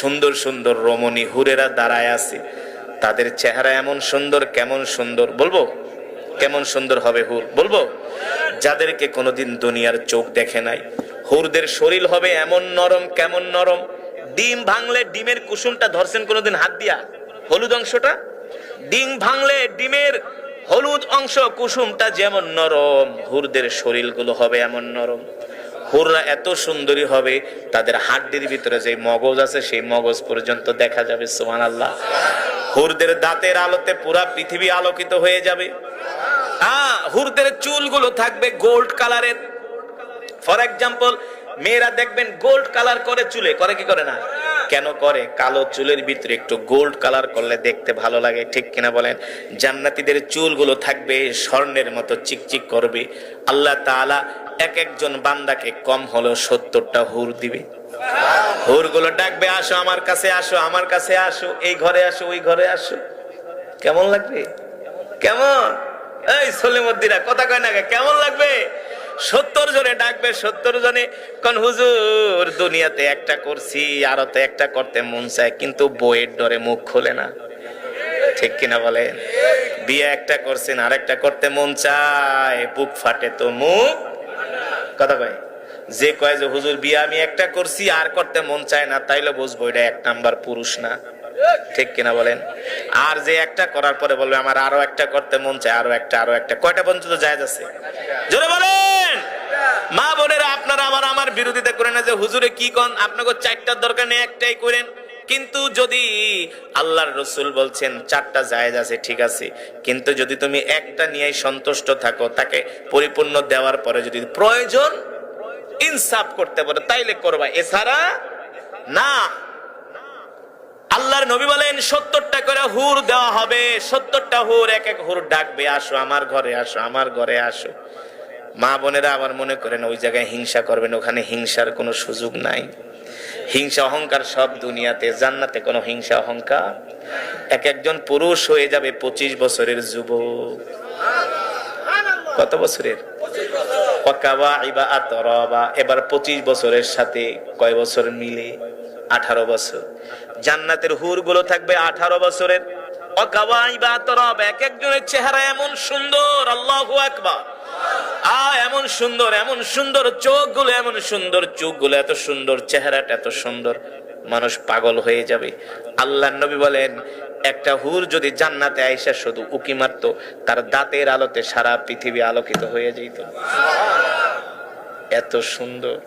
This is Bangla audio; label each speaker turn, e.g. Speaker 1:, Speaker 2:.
Speaker 1: সুন্দর সুন্দর রমণী হুরেরা দাঁড়ায় আছে। তাদের চেহারা এমন সুন্দর, কেমন সুন্দর, বলব? কেমন সুন্দর হবে হুর, বলব? যাদেরকে কোনোদিন দুনিয়ার চোখ দেখে নাই। হুরদের শরীর হবে এমন নরম, কেমন নরম। ডিম ভাঙলে ডিমের কুসুমটা ধরছেন কোনোদিন হাত দিয়া? হলুদ অংশটা? ডিম ভাঙলে ডিমের হলুদ অংশ কুসুমটা যেমন নরম, হুরদের শরীরগুলো হবে এমন নরম। হুররা এত সুন্দরী হবে, তাদের হাড্ডির ভিতরে যে মগজ আছে, সেই মগজ পর্যন্ত দেখা যাবে সোমান আল্লাহ হুরদের দাঁতের আলোতে পুরা পৃথিবী আলোকিত হয়ে যাবে। হ্যাঁ হুরদের চুলগুলো থাকবে গোল্ড কালারের। ফর এক্সাম্পল, মেয়েরা দেখবেন গোল্ড কালার করে চুলে, করে কি করে না? কেন করে? কালো চুলের ভিতরে একটু গোল্ড কালার করলে দেখতে ভালো লাগে, ঠিক কিনা বলেন? জান্নাতীদের চুলগুলো থাকবে স্বর্ণের মতো চিকচিক করবে। আল্লাহ তাআলা এক একজন বান্দাকে কম হলেও সত্তরটা হুর দিবে। হুরগুলো ডাকবে, আসো আমার কাছে, আসো, আমার কাছে আসো, এই ঘরে আসো, ওই ঘরে আসো। কেমন লাগবে? কেমন? এই সলিমুদ্দিরা কথা কয় না? কেমন লাগবে? সত্তর জনে ডাকবে, সত্তর জনে কোন, হুজুর, দুনিয়াতে একটা করছি, আরও তো একটা করতে মন চায়, কিন্তু বইয়ের ডরে মুখ খোলে না। ঠিক কিনা বলেন? বিয়ে একটা করছেন আর একটা করতে মন চায়, বুক ফাটে তো মুখ। কথা কয়? যে কয় যে, হুজুর, বিয়ে আমি একটা করছি, আর করতে মন চায় না, তাইলে বুঝব এটা এক নাম্বার পুরুষ না। ঠিক কিনা বলেন? আর যে একটা করার পরে বলবে, আমার আরও একটা করতে মন চায়, আরও একটা আরও একটা। কয়টা পর্যন্ত জায়েজ আছে? জোরে বলেন মা বোনেরা আপনারা আমার আমার বিরোধিতা করেন না যে, হুজুরে কি কন? আপনাকে চারটার দরকার নেই, একটাই করেন। কিন্তু যদি আল্লাহর রসুল বলছেন, চারটা জায়েজ আছে, ঠিক আছে। কিন্তু যদি তুমি একটা নিয়েই সন্তুষ্ট থাকো, তাকে পরিপূর্ণ দেওয়ার পরে যদি প্রয়োজন ইনসাফ করতে পারো, তাইলে করবা। এছাড়া না। আল্লাহর নবী বলেন, সত্তরটা করে হুর দেওয়া হবে, সত্তরটা হুর এক এক হুর ডাকবে, আসো আমার ঘরে, আসো, আমার ঘরে আসো। মা বোনেরা আবার মনে করেন, ওই জায়গায় হিংসা করবেন, ওখানে হিংসার কোনো সুযোগ নাই। হিংসা অহংকার সব দুনিয়াতে, জান্নাতে কোনো হিংসা অহংকার। এক একজন পুরুষ হয়ে যাবে পঁচিশ বছরের যুবক। কত বছরের? এবার পঁচিশ বছরের সাথে কয় বছর মিলে? আঠারো বছর। জান্নাতের হুরগুলো থাকবে আঠারো বছরের। ওয়াকাবা ইবা আতরাবা, এক একজনের চেহারা এমন সুন্দর, আল্লাহু আকবার। এমন সুন্দর এমন সুন্দর চোখগুলো এমন সুন্দর চোখগুলো এত সুন্দর চেহারাটা, এত সুন্দর। মানুষ পাগল হয়ে যাবে। আল্লাহ নবী বলেন, একটা হুর যদি জান্নাতে আইসা শুধু উকি মারত, তার দাঁতের আলোতে সারা পৃথিবী আলোকিত হয়ে যেত এত সুন্দর।